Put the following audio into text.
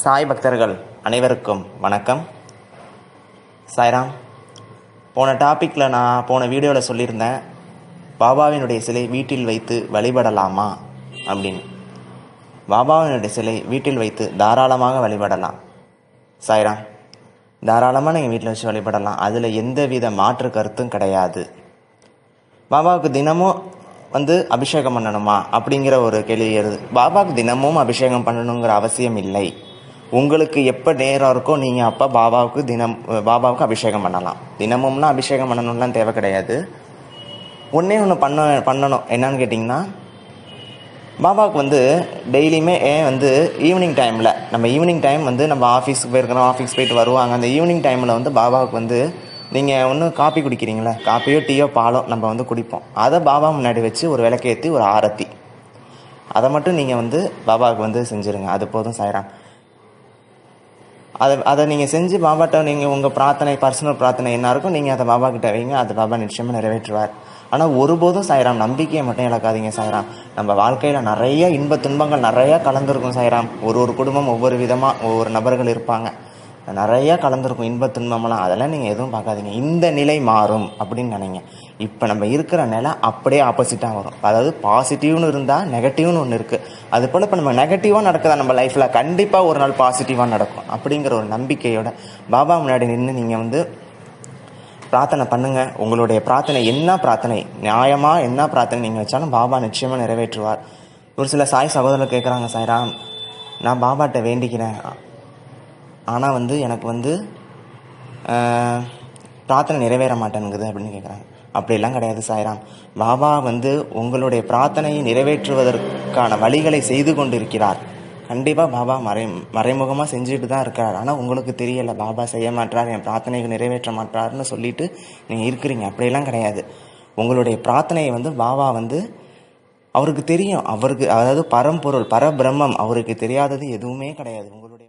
சாய் பக்தர்கள் அனைவருக்கும் வணக்கம். சாய்ராம் போன டாப்பிக்கில் நான் போன வீடியோவில் சொல்லியிருந்தேன் பாபாவினுடைய சிலை வீட்டில் வைத்து வழிபடலாமா அப்படின்னு. பாபாவினுடைய சிலை வீட்டில் வைத்து தாராளமாக வழிபடலாம். சாய்ராம் தாராளமாக நீங்கள் வீட்டில் வச்சு வழிபடலாம். அதில் எந்தவித மாற்று கருத்தும் கிடையாது. பாபாவுக்கு தினமும் வந்து அபிஷேகம் பண்ணணுமா அப்படிங்கிற ஒரு கேள்வி எழுது பாபாவுக்கு தினமும் அபிஷேகம் பண்ணணுங்கிற அவசியம் இல்லை. உங்களுக்கு எப்போ நேரம் இருக்கோ நீங்கள் அப்போ பாபாவுக்கு தினம் பாபாவுக்கு அபிஷேகம் பண்ணலாம். தினமும்னா அபிஷேகம் பண்ணணும்லாம் தேவை கிடையாது. ஒன்றே ஒன்று பண்ண பண்ணணும். என்னன்னு கேட்டிங்கன்னா பாபாவுக்கு வந்து டெய்லியுமே ஏன் வந்து ஈவினிங் டைமில் நம்ம ஈவினிங் டைம் வந்து நம்ம ஆஃபீஸுக்கு போயிருக்கிறோம் ஆஃபீஸ் போயிட்டு வருவாங்க. அந்த ஈவினிங் டைமில் வந்து பாபாவுக்கு வந்து நீங்கள் ஒன்று காப்பி குடிக்கிறீங்களே காப்பியோ டீயோ பாலோ நம்ம வந்து குடிப்போம். அதை பாபா முன்னாடி வச்சு ஒரு விளக்கேற்றி ஒரு ஆரத்தி. அதை மட்டும் நீங்கள் வந்து பாபாவுக்கு வந்து செஞ்சுருங்க. அது போதும் சாய்ராம். அதை அதை நீங்கள் செஞ்சு பாபாட்ட நீங்கள் உங்கள் பிரார்த்தனை பர்சனல் பிரார்த்தனை என்ன இருக்கும் நீங்கள் அதை பாபா கிட்ட வைங்க அது பாபா நிச்சயமாக நிறைவேற்றுவார். ஆனால் ஒருபோதும் சாய்ராம் நம்பிக்கையை மட்டும் இழக்காதீங்க சாய்ராம். நம்ம வாழ்க்கையில் நிறைய இன்ப துன்பங்கள் நிறையா கலந்துருக்கும் சாய்ராம். ஒரு ஒரு குடும்பம் ஒவ்வொரு விதமாக ஒவ்வொரு நபர்கள் இருப்பாங்க. நிறையா கலந்துருக்கும் இன்ப துன்பமெல்லாம் அதெல்லாம் நீங்கள் எதுவும் பார்க்காதீங்க. இந்த நிலை மாறும் அப்படின்னு நினைங்க. இப்போ நம்ம இருக்கிற நிலை அப்படியே ஆப்போசிட்டாக வரும். அதாவது பாசிட்டிவ்னு இருந்தால் நெகட்டிவ்னு ஒன்று இருக்குது அது போல் இப்போ நம்ம நெகட்டிவாக நடக்குதா நம்ம லைஃப்பில் கண்டிப்பாக ஒரு நாள் பாசிட்டிவாக நடக்கும். அப்படிங்கிற ஒரு நம்பிக்கையோட பாபா முன்னாடி நின்று நீங்கள் வந்து பிரார்த்தனை பண்ணுங்கள் உங்களுடைய பிரார்த்தனை என்ன பிரார்த்தனை? நியாயமாக என்ன பிரார்த்தனை நீங்கள் வச்சாலும் பாபா நிச்சயமாக நிறைவேற்றுவார். ஒரு சில சாய் சகோதரர் கேட்குறாங்க சாய்ராம் நான் பாபாட்ட வேண்டிக்கிறேன். ஆனால் வந்து எனக்கு வந்து பிரார்த்தனை நிறைவேற மாட்டேங்குது அப்படின்னு கேட்குறாங்க அப்படியெல்லாம் கிடையாது சாய்ராம். பாபா வந்து உங்களுடைய பிரார்த்தனையை நிறைவேற்றுவதற்கான வழிகளை செய்து கொண்டிருக்கிறார். கண்டிப்பாக பாபா மறை மறைமுகமாக செஞ்சுட்டு தான் இருக்கார். ஆனால் உங்களுக்கு தெரியலை பாபா செய்ய மாட்டார் என் பிரார்த்தனைக்கு நிறைவேற்ற மாட்டார்னு சொல்லிட்டு நீங்கள் இருக்கிறீங்க. அப்படியெல்லாம் கிடையாது. உங்களுடைய பிரார்த்தனையை வந்து பாபா வந்து அவருக்கு தெரியும். அவருக்கு அதாவது பரம்பொருள் பரபிரம்மம் அவருக்கு தெரியாதது எதுவுமே கிடையாது. உங்களுடைய